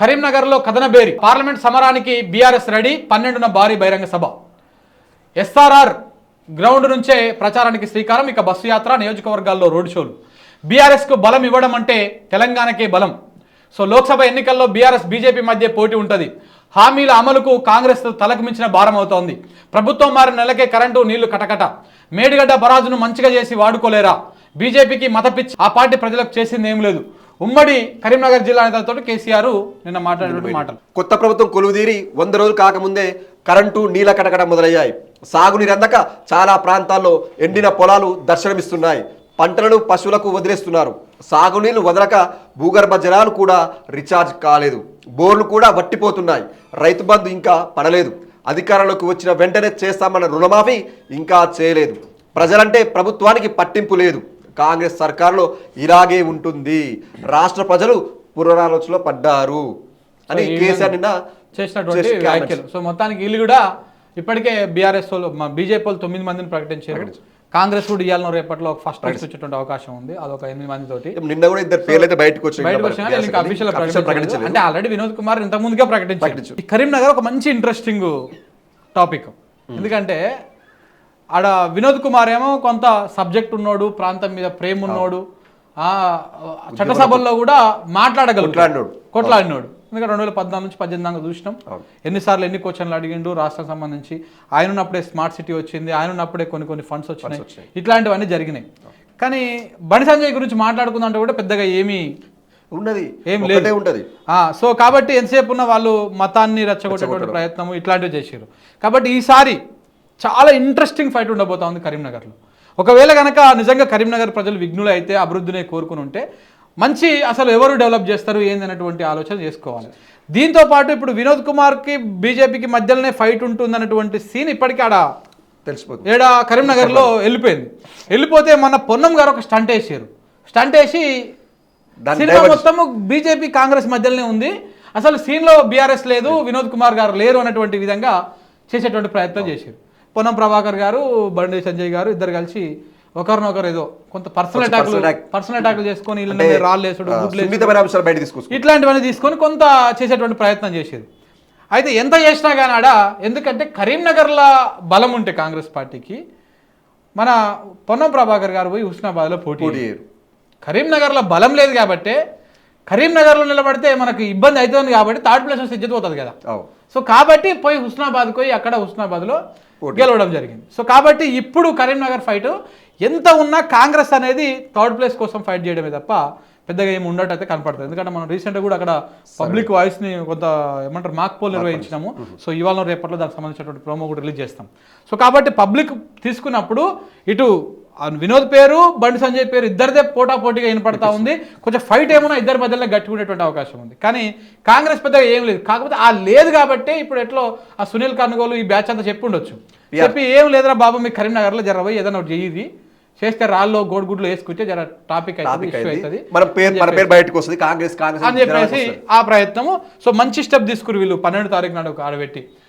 కరీంనగర్లో కథనబేరి పార్లమెంట్ సమరానికి బీఆర్ఎస్ రెడీ పన్నెండున భారీ బహిరంగ సభ. ఎస్ఆర్ఆర్ గ్రౌండ్ నుంచే ప్రచారానికి శ్రీకారం ఇక బస్సు యాత్ర నియోజకవర్గాల్లో రోడ్ షోలు. బీఆర్ఎస్కు బలం ఇవ్వడం అంటే తెలంగాణకే బలం. సో లోక్సభ ఎన్నికల్లో బీఆర్ఎస్ బీజేపీ మధ్య పోటీ ఉంటుంది. హామీల అమలుకు కాంగ్రెస్ తలకు మించిన భారం అవుతోంది. ప్రభుత్వం మారిన నెలకే కరెంటు నీళ్ళు కటకట. మేడిగడ్డ బరాజును మంచిగా చేసి వాడుకోలేరా? బీజేపీకి మతపిచ్చి ఆ పార్టీ ప్రజలకు చేసింది ఏం లేదు. ఉమ్మడి కరీంనగర్ జిల్లా నేతలతో కేసీఆర్ నిన్న మాట్లాడినటువంటి మాటలు. కొత్త ప్రభుత్వం కొలువుదీరి వంద రోజులు కాకముందే కరెంటు నీళ్ళ కటకట మొదలయ్యాయి. సాగునీరు అందక చాలా ప్రాంతాల్లో ఎండిన పొలాలు దర్శనమిస్తున్నాయి. పంటలను పశువులకు వదిలేస్తున్నారు. సాగునీళ్ళు వదలక భూగర్భ జలాలు కూడా రీఛార్జ్ కాలేదు. బోర్లు కూడా వట్టిపోతున్నాయి. రైతు బంధు ఇంకా పడలేదు. అధికారంలోకి వచ్చిన వెంటనే చేస్తామన్న రుణమాఫీ ఇంకా చేయలేదు. ప్రజలంటే ప్రభుత్వానికి పట్టింపు లేదు. కాంగ్రెస్ సర్కార్లో ఇలాగే ఉంటుంది. రాష్ట్ర ప్రజలు పునరాలోచనలో పడ్డారు అని కేసీఆర్ నిన్న చేసినటువంటి చేసిన వ్యాఖ్యలు. సో మొత్తానికి వీళ్ళు కూడా ఇప్పటికే బీఆర్ఎస్ వాళ్ళు బీజేపీ వాళ్ళు తొమ్మిది మందిని ప్రకటించారు. కాంగ్రెస్ కూడా ఇవ్వాలన్న రేపట్లో ఫస్ట్ వచ్చేటువంటి అవకాశం ఉంది. అదొక ఎనిమిది మంది తోటి నిన్న కూడా ఇద్దరు పేర్లు అయితే బయటకు వచ్చాయి అంటే ఆల్రెడీ వినోద్ కుమార్ ఇంత ముందుగా ప్రకటించారు. కరీంనగర్ ఒక మంచి ఇంట్రెస్టింగ్ టాపిక్ ఎందుకంటే ఆడ వినోద్ కుమార్ ఏమో కొంత సబ్జెక్ట్ ఉన్నోడు ప్రాంతం మీద ప్రేమ ఉన్నోడు ఆ చట్టసభల్లో కూడా మాట్లాడగలుగుతాడు. కొట్లాడినోడు. ఎందుకంటే రెండు వేల పద్నాలుగు నుంచి పద్దెనిమిది దాకా చూసినాం. ఎన్నిసార్లు ఎన్ని క్వశ్చన్లు అడిగిండు రాష్ట్రం సంబంధించి. ఆయన ఉన్నప్పుడే స్మార్ట్ సిటీ వచ్చింది. ఆయన ఉన్నప్పుడే కొన్ని కొన్ని ఫండ్స్ వచ్చినాయి. ఇట్లాంటివన్నీ జరిగినాయి. కానీ బండి సంజయ్ గురించి మాట్లాడుకుందంటే కూడా పెద్దగా ఏమీ ఉన్నది. ఏం లేదు. ఉంటది. ఆ, సో కాబట్టి ఎంతసేపు ఉన్న వాళ్ళు మతాన్ని రెచ్చగొట్టేటువంటి ప్రయత్నం ఇట్లాంటివి చేశారు కాబట్టి ఈసారి చాలా ఇంట్రెస్టింగ్ ఫైట్ ఉండబోతా ఉంది కరీంనగర్లో. ఒకవేళ కనుక నిజంగా కరీంనగర్ ప్రజలు విఘ్నులు అయితే అభివృద్ధిని కోరుకుని ఉంటే మంచి అసలు ఎవరు డెవలప్ చేస్తారు ఏందనేటువంటి ఆలోచన చేసుకోవాలి. దీంతో పాటు ఇప్పుడు వినోద్ కుమార్కి బీజేపీకి మధ్యలోనే ఫైట్ ఉంటుందన్నటువంటి సీన్ ఇప్పటికీ ఆడ తెలిసిపోతుంది. ఏడా కరీంనగర్లో వెళ్ళిపోయింది. వెళ్ళిపోతే మన పొన్నం గారు ఒక స్టంట్ వేసారు. స్టంట్ వేసి సినిమా మొత్తము బీజేపీ కాంగ్రెస్ మధ్యలోనే ఉంది. అసలు సీన్లో బీఆర్ఎస్ లేదు వినోద్ కుమార్ గారు లేరు అన్నటువంటి విధంగా చేసేటువంటి ప్రయత్నం చేశారు. పొన్నం ప్రభాకర్ గారు బండి సంజయ్ గారు ఇద్దరు కలిసి ఒకరినొకరు ఏదో కొంత పర్సనల్ అటాక్లు. పర్సనల్ అటాక్లు చేసుకొని రాళ్ళు వేసుడు గుడ్లు బయట తీసుకొస్తుంది ఇట్లాంటివన్నీ తీసుకొని కొంత చేసేటువంటి ప్రయత్నం చేసేది అయితే ఎంత చేసినా కానీ ఆడ ఎందుకంటే కరీంనగర్లో బలం ఉంటే కాంగ్రెస్ పార్టీకి మన పొన్నం ప్రభాకర్ గారు పోయి హుస్నాబాద్లో పోటీ. కరీంనగర్లో బలం లేదు కాబట్టి కరీంనగర్లో నిలబడితే మనకి ఇబ్బంది అవుతుంది కాబట్టి థర్డ్ ప్లేస్ వస్తే ఇజ్జత్ పోతుంది కదా. సో కాబట్టి పోయి హుస్నాబాద్ పోయి అక్కడ హుస్నాబాద్లో గెలవడం జరిగింది. సో కాబట్టి ఇప్పుడు కరీంనగర్ ఫైట్ ఎంత ఉన్నా కాంగ్రెస్ అనేది థర్డ్ ప్లేస్ కోసం ఫైట్ చేయడమే తప్ప పెద్దగా ఏమి ఉండటం అయితే కనపడుతుంది. ఎందుకంటే మనం రీసెంట్గా కూడా అక్కడ పబ్లిక్ వాయిస్ని కొంత ఏమంటారు మాక్ పోల్ నిర్వహించినాము. సో ఇవాళ రేపట్లో దానికి సంబంధించినటువంటి ప్రోమో కూడా రిలీజ్ చేస్తాం. సో కాబట్టి పబ్లిక్ తీసుకున్నప్పుడు ఇటు వినోద్ పేరు బండి సంజయ్ పేరు ఇద్దరిదే పోటా పోటీగా వినపడతా ఉంది. కొంచెం ఫైట్ ఏమైనా ఇద్దరి మధ్యలో గట్టుకునేటువంటి అవకాశం ఉంది. కానీ కాంగ్రెస్ పెద్దగా ఏం లేదు. కాకపోతే ఆ లేదు కాబట్టి ఇప్పుడు ఎట్లో ఆ సునీల్ కనుగోలు ఈ బ్యాచ్ అంతా చెప్పి ఉండొచ్చు. చెప్పి ఏం లేదురా బాబు మీ కరీంనగర్లో జరబోయి ఏదైనా ఒకటి చెయ్యి చేస్తే రాళ్ళు గోడుగుడ్లు వేసుకుంటే జర టాపిక్ అవుతుంది మన పేరు మన పేరు బయటకు వస్తుంది. కాంగ్రెస్ కాంగ్రెస్ అని చెప్పేసి ఆ ప్రయత్నము. సో మంచి స్టెప్ తీసుకురు వీళ్ళు. పన్నెండు తారీఖు నాడు ఒక ఆడబెట్టి.